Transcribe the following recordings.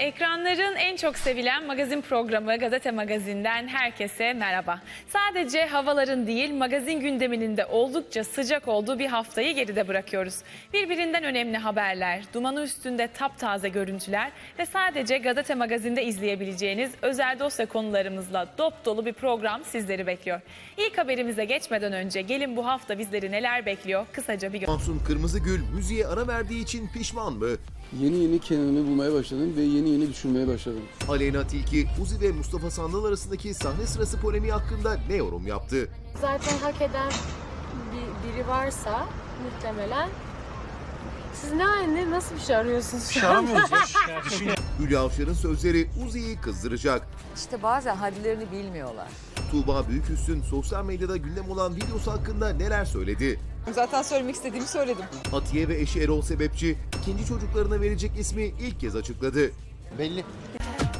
Ekranların en çok sevilen magazin programı Gazete Magazin'den herkese merhaba. Sadece havaların değil magazin gündeminin de oldukça sıcak olduğu bir haftayı geride bırakıyoruz. Birbirinden önemli haberler, dumanı üstünde taptaze görüntüler ve sadece Gazete Magazin'de izleyebileceğiniz özel dosya konularımızla dop dolu bir program sizleri bekliyor. İlk haberimize geçmeden önce gelin bu hafta bizleri neler bekliyor kısaca bir gö- Mahsun Kırmızıgül müziğe ara verdiği için pişman mı? Yeni yeni kendimi bulmaya başladım ve yeni yeni düşünmeye başladım. Aleyna Tilki, Uzi ve Mustafa Sandal arasındaki sahne sırası polemiği hakkında ne yorum yaptı? zaten hak eden bir, biri varsa muhtemelen siz ne ne nasıl bir şey arıyorsunuz şu an? Hülya Avşar'ın sözleri Uzi'yi kızdıracak. İşte bazen hadlerini bilmiyorlar. Tuğba Büyüküstün sosyal medyada gündem olan videosu hakkında neler söyledi? Zaten söylemek istediğimi söyledim. Atiye ve eşi Erol Sebepçi ikinci çocuklarına verecek ismi ilk kez açıkladı. Belli.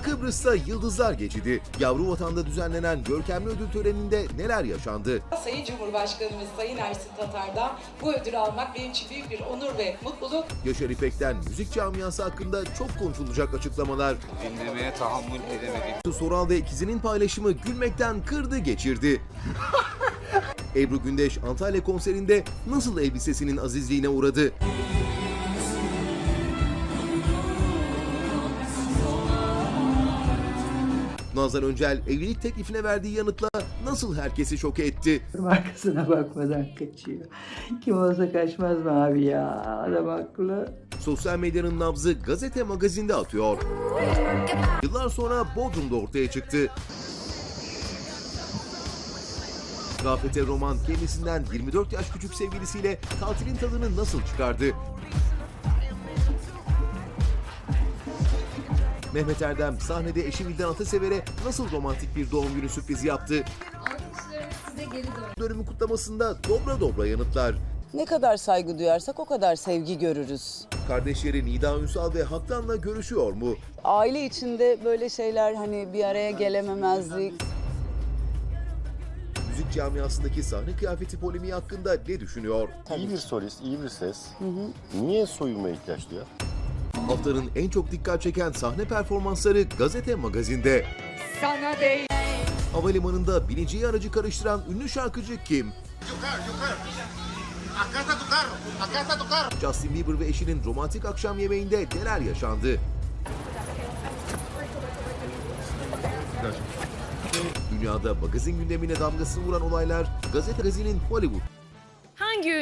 Kıbrıs'ta Yıldızlar Geçidi. Yavru Vatan'da düzenlenen görkemli ödül töreninde neler yaşandı? Sayın Cumhurbaşkanımız Sayın Ersin Tatar'dan bu ödülü almak benim için büyük bir onur ve mutluluk. Yaşar İpek'ten müzik camiası hakkında çok konuşulacak açıklamalar. Dinlemeye tahammül edemedim. Soral ve ikizinin paylaşımı gülmekten kırdı geçirdi. Ebru Gündeş Antalya konserinde nasıl elbisesinin azizliğine uğradı? Nazan Öncel evlilik teklifine verdiği yanıtla nasıl herkesi şok etti? Arkasına bakmadan kaçıyor. Kim olsa kaçmaz mı abi ya? Adam haklı. Sosyal medyanın nabzı gazete magazinde atıyor. Yıllar sonra Bodrum'da ortaya çıktı. Rafet Roman kendisinden 24 yaş küçük sevgilisiyle tatilin tadını nasıl çıkardı? Mehmet Erdem sahnede eşi Vildan Atasever'e nasıl romantik bir doğum günü sürprizi yaptı? Dönümü kutlamasında dobra dobra yanıtlar. Ne kadar saygı duyarsak o kadar sevgi görürüz. Kardeşleri Nida Ünsal ve Haktan'la görüşüyor mu? Aile içinde böyle şeyler hani bir araya gelememezlik. Müzik camiasındaki sahne kıyafeti polemiği hakkında ne düşünüyor? İyi bir solist, iyi bir ses. Niye soyunmaya ihtiyaç duyar? Haftanın en çok dikkat çeken sahne performansları gazete magazinde. Sana değil. Havalimanında bineceği aracı karıştıran ünlü şarkıcı kim? Justin Bieber ve eşinin romantik akşam yemeğinde neler yaşandı? Dünyada magazin gündemine damgasını vuran olaylar gazete magazinin Hollywood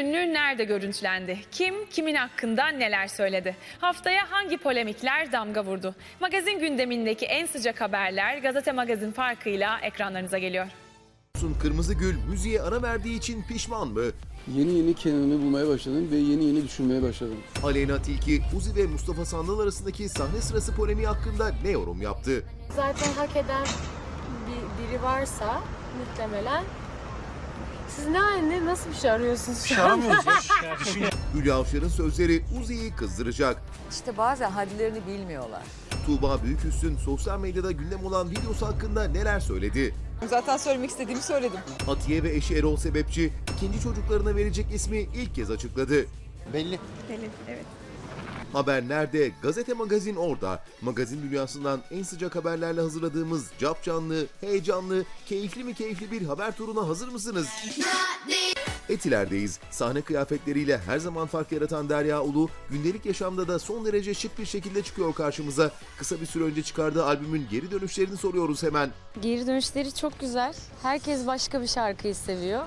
ünlü nerede görüntülendi? Kim kimin hakkında neler söyledi? Haftaya hangi polemikler damga vurdu? Magazin gündemindeki en sıcak haberler gazete magazin farkıyla ekranlarınıza geliyor. Sun Kırmızıgül müziğe ara verdiği için pişman mı? Yeni yeni kendimi bulmaya başladım ve yeni yeni düşünmeye başladım. Aleyna Tilki, Uzi ve Mustafa Sandal arasındaki sahne sırası polemiği hakkında ne yorum yaptı? zaten hak eden bir, biri varsa muhtemelen siz ne ne nasıl bir şey arıyorsunuz şu an? Hülya Avşar'ın sözleri Uzi'yi kızdıracak. İşte bazen hadlerini bilmiyorlar. Tuğba Büyüküstün sosyal medyada gündem olan videosu hakkında neler söyledi? Zaten söylemek istediğimi söyledim. Atiye ve eşi Erol Sebepçi ikinci çocuklarına verecek ismi ilk kez açıkladı. Belli. Haber nerede? Gazete magazin orada. Magazin dünyasından en sıcak haberlerle hazırladığımız cap canlı, heyecanlı, keyifli mi keyifli bir haber turuna hazır mısınız? Etiler'deyiz. Sahne kıyafetleriyle her zaman fark yaratan Derya Ulu, gündelik yaşamda da son derece şık bir şekilde çıkıyor karşımıza. Kısa bir süre önce çıkardığı albümün geri dönüşlerini soruyoruz hemen. Geri dönüşleri çok güzel. Herkes başka bir şarkıyı seviyor.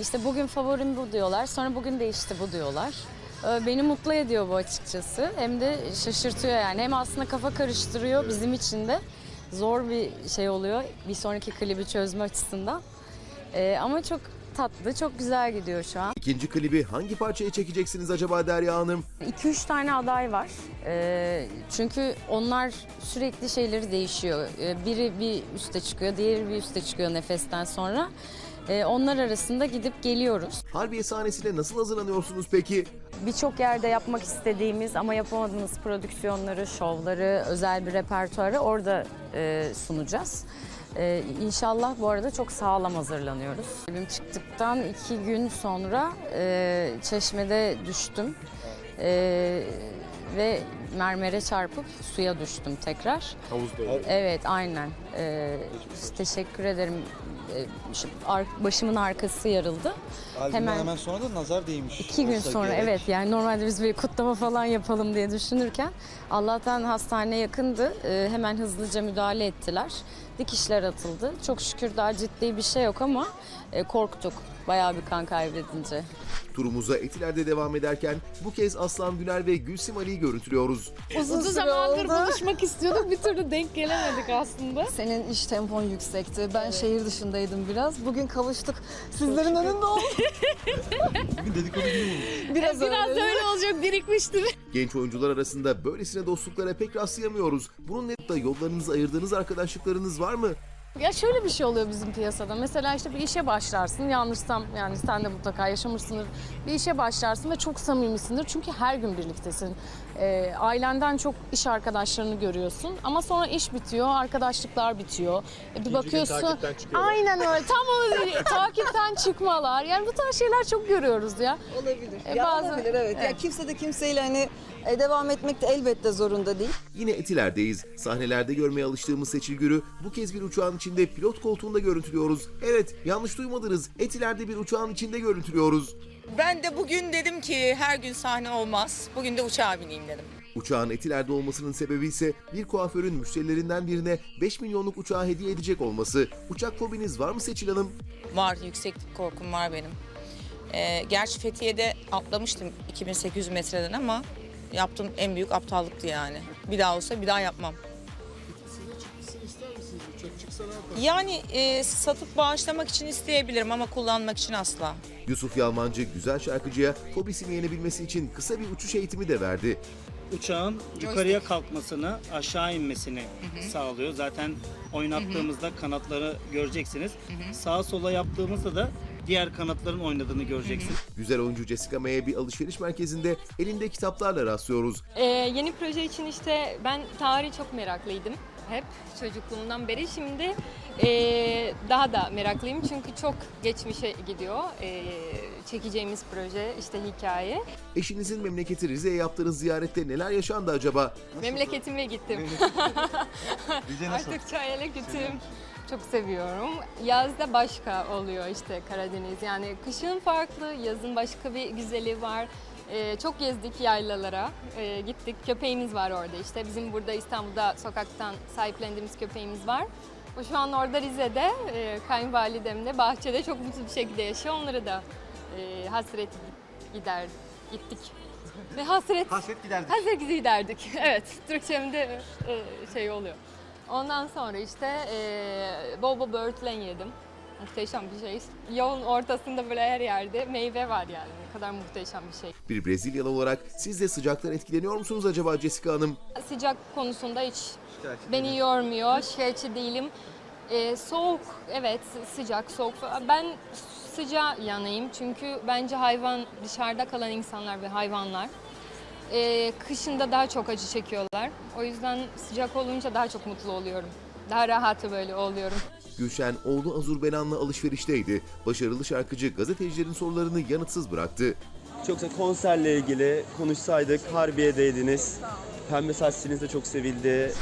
İşte bugün favorim bu diyorlar. Sonra bugün değişti bu diyorlar. Ee, Beni mutlu ediyor bu açıkçası. Hem de şaşırtıyor yani. Hem aslında kafa karıştırıyor bizim için de. Zor bir şey oluyor bir sonraki klibi çözme açısından. Ee, Ama çok tatlı, çok güzel gidiyor şu an. İkinci klibi hangi parçaya çekeceksiniz acaba Derya Hanım? 2-3 tane aday var. Ee, çünkü onlar sürekli şeyleri değişiyor. Ee, biri bir üste çıkıyor, diğeri bir üste çıkıyor nefesten sonra. Ee, onlar arasında gidip geliyoruz. Harbiye sahnesine nasıl hazırlanıyorsunuz peki? Birçok yerde yapmak istediğimiz ama yapamadığımız prodüksiyonları, şovları, özel bir repertuarı orada e, sunacağız. Ee, inşallah bu arada çok sağlam hazırlanıyoruz. Albüm çıktıktan iki gün sonra e, Çeşme'de düştüm. E, ve mermere çarpıp suya düştüm tekrar. Havuzda Evet aynen. Ee, teşekkür ederim. Şu ar- başımın arkası yarıldı. Albümden Hemen- hemen, sonra da nazar değmiş. İki gün olsa sonra gerek. evet yani normalde biz bir kutlama falan yapalım diye düşünürken Allah'tan hastane yakındı. Ee, hemen hızlıca müdahale ettiler. Dikişler atıldı. Çok şükür daha ciddi bir şey yok ama e, korktuk bayağı bir kan kaybedince. Turumuza Etiler'de devam ederken bu kez Aslan Güner ve Gülsim Ali'yi görüntülüyoruz. Uzun, zamandır buluşmak istiyorduk bir türlü denk gelemedik aslında. Senin iş tempon yüksekti. Ben şehir dışındaydım biraz. Bugün kavuştuk. Sizlerin önünde olduk. Bugün dedikodu günü mü? Biraz, Biraz öyle. öyle olacak birikmiştir. Genç oyuncular arasında böylesine dostluklara pek rastlayamıyoruz. Bunun da yollarınızı ayırdığınız arkadaşlıklarınız var mı? Ya şöyle bir şey oluyor bizim piyasada. Mesela işte bir işe başlarsın. Yanlışsam yani sen de mutlaka yaşamışsındır. Bir işe başlarsın ve çok samimisindir. Çünkü her gün birliktesin. Ee, ailenden çok iş arkadaşlarını görüyorsun. Ama sonra iş bitiyor, arkadaşlıklar bitiyor. E, bir bakıyorsun. Aynen öyle. Tam o takipten çıkmalar. Yani bu tarz şeyler çok görüyoruz ya. Olabilir. E, ya bazı- olabilir evet. Ya Evet. kimse de kimseyle hani e, devam etmek de elbette zorunda değil. Yine Etiler'deyiz. Sahnelerde görmeye alıştığımız Seçil Gür'ü bu kez bir uçağın içinde pilot koltuğunda görüntülüyoruz. Evet yanlış duymadınız. Etiler'de bir uçağın içinde görüntülüyoruz. Ben de bugün dedim ki her gün sahne olmaz. Bugün de uçağa bineyim dedim. Uçağın Etiler'de olmasının sebebi ise bir kuaförün müşterilerinden birine 5 milyonluk uçağı hediye edecek olması. Uçak fobiniz var mı Seçil Hanım? Var, yükseklik korkum var benim. Ee, gerçi Fethiye'de atlamıştım 2800 metreden ama yaptığım en büyük aptallıktı yani. Bir daha olsa bir daha yapmam. Yani e, satıp bağışlamak için isteyebilirim ama kullanmak için asla. Yusuf Yalmancı güzel şarkıcıya fobisini yenebilmesi için kısa bir uçuş eğitimi de verdi. uçağın yukarıya kalkmasını, aşağı inmesini sağlıyor. Zaten oynattığımızda kanatları göreceksiniz. Sağa sola yaptığımızda da diğer kanatların oynadığını göreceksiniz. Güzel oyuncu Jessica May'e bir alışveriş merkezinde elinde kitaplarla rastlıyoruz. Ee, yeni proje için işte ben tarihi çok meraklıydım. Hep çocukluğumdan beri. Şimdi ee, daha da meraklıyım çünkü çok geçmişe gidiyor ee, çekeceğimiz proje, işte hikaye. Eşinizin memleketi Rize'ye yaptığınız ziyarette neler yaşandı acaba? Memleketime gittim. Rize nasıl? Artık Çayel'e gittim. Çok seviyorum. Yazda başka oluyor işte Karadeniz. Yani kışın farklı, yazın başka bir güzeli var. Ee, çok gezdik yaylalara, Ee, gittik. Köpeğimiz var orada işte. Bizim burada İstanbul'da sokaktan sahiplendiğimiz köpeğimiz var. O şu an orada Rize'de, e, kayınvalidemle bahçede çok mutlu bir şekilde yaşıyor. Onları da e, hasret gider, gittik. Ve hasret Hasret giderdik. Hasret giderdik. Evet, Türkçemde e, şey oluyor. Ondan sonra işte e, bol bol böğürtlen yedim. Muhteşem bir şey. Yolun ortasında böyle her yerde meyve var yani. Kadar muhteşem bir şey. Bir Brezilyalı olarak siz de sıcaktan etkileniyor musunuz acaba Jessica Hanım? Sıcak konusunda hiç Şikayetçi beni yormuyor. Şikayetçi değilim. E, soğuk, evet sıcak, soğuk. Ben sıcağa yanayım çünkü bence hayvan dışarıda kalan insanlar ve hayvanlar e, kışında daha çok acı çekiyorlar. O yüzden sıcak olunca daha çok mutlu oluyorum. Daha rahatı böyle oluyorum. Gülşen oğlu Azur Benan'la alışverişteydi. Başarılı şarkıcı gazetecilerin sorularını yanıtsız bıraktı. Çoksa konserle ilgili konuşsaydık Harbiye'deydiniz. Pembe saç de çok sevildi.